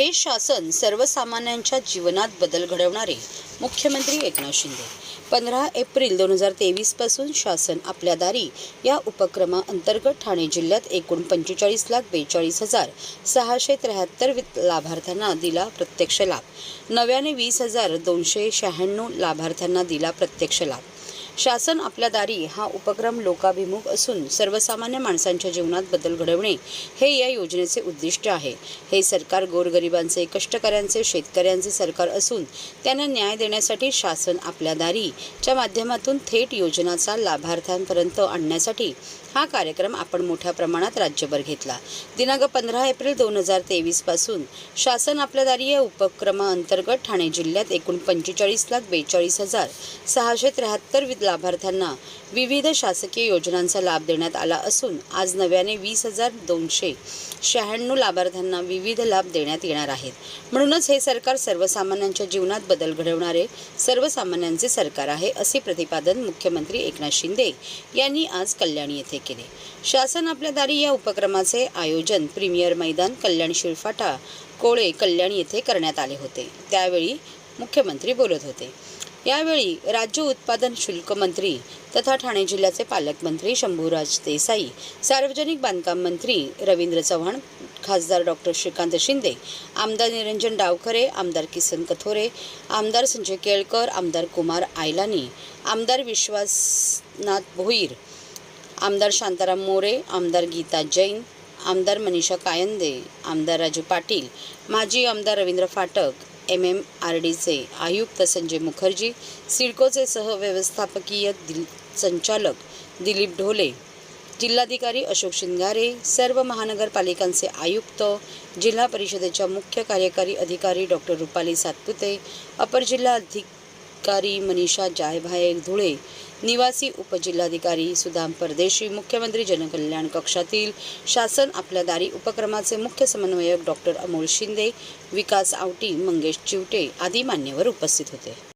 हे शासन सर्वसामान्यांच्या जीवनात बदल घडवणारे मुख्यमंत्री एकनाथ शिंदे. पंधरा एप्रिल दोन हजार तेवीसपासून शासन आपल्या दारी या उपक्रमाअंतर्गत ठाणे जिल्ह्यात एकूण पंचेचाळीस लाख बेचाळीस हजार सहाशे त्र्याहत्तर लाभार्थ्यांना दिला प्रत्यक्ष लाभ. नव्याने वीस हजार दोनशे शहाण्णव लाभार्थ्यांना दिला प्रत्यक्ष लाभ. शासन आपल्या दारी हा उपक्रम लोकाभिमुख असून सर्वसामान्य माणसांच्या जीवनात बदल घडवणे हे या योजनेचे उद्दिष्ट आहे. हे सरकार गोरगरिबांचे कष्टकऱ्यांचे शेतकऱ्यांचे सरकार असून त्यांना न्याय देण्यासाठी शासन आपल्या दारीच्या माध्यमातून थेट योजनाचा लाभार्थ्यांपर्यंत आणण्यासाठी हा कार्यक्रम आपण मोठ्या प्रमाणात राज्यभर घेतला. दिनांक पंधरा एप्रिल दोन हजार तेवीसपासून शासन आपल्या दारी या उपक्रमाअंतर्गत ठाणे जिल्ह्यात एकूण पंचेचाळीस लाख बेचाळीस हजार सहाशे त्र्याहत्तर वि- लाभार्थ्यांना विविध शासकीय योजनांचा लाभ देण्यात आला असून आज नव्याने वीस हजार दोनशे शहाण्णव लाभार्थ्यांना विविध लाभ देण्यात येणार आहेत. म्हणूनच हे सरकार सर्वसामान्यांच्या जीवनात बदल घडवणारे सर्वसामान्यांचे सरकार आहे असे प्रतिपादन मुख्यमंत्री एकनाथ शिंदे यांनी आज कल्याण येथे केले. शासन आपल्या दारी या उपक्रमाचे आयोजन प्रीमियर मैदान कल्याण शिरफाटा कोळे कल्याण येथे करण्यात आले होते. त्यावेळी मुख्यमंत्री बोलत होते. यावेळी राज्य उत्पादन शुल्क मंत्री तथा ठाणे जिल्ह्याचे पालकमंत्री शंभूराज देसाई सार्वजनिक बांधकाम मंत्री रवींद्र चव्हाण खासदार डॉक्टर श्रीकांत शिंदे आमदार निरंजन डावखरे आमदार किसन कथोरे आमदार संजय केळकर आमदार कुमार आयलानी आमदार विश्वासनाथ भोईर आमदार शांताराम मोरे आमदार गीता जैन आमदार मनीषा कायंदे आमदार राजू पाटील माजी आमदार Ravindra Phatak M M R डीचे आयुक्त संजय मुखर्जी सिडकोचे सहव्यवस्थापकीय दिल संचालक दिलीप ढोले जिल्हाधिकारी अशोक शिंगारे सर्व महानगरपालिकांचे आयुक्त जिल्हा परिषदेच्या मुख्य कार्यकारी अधिकारी डॉक्टर रुपाली सातपुते अपर जिल्हा अधिकारी मनीषा जायभाये धुळे. निवासी उपजिल्हाधिकारी सुदाम परदेशी मुख्यमंत्री जनकल्याण कक्षातील शासन आपल्या दारी उपक्रमाचे मुख्य समन्वयक डॉक्टर अमोल शिंदे विकास आवटी मंगेश चिवटे आदी मान्यवर उपस्थित होते.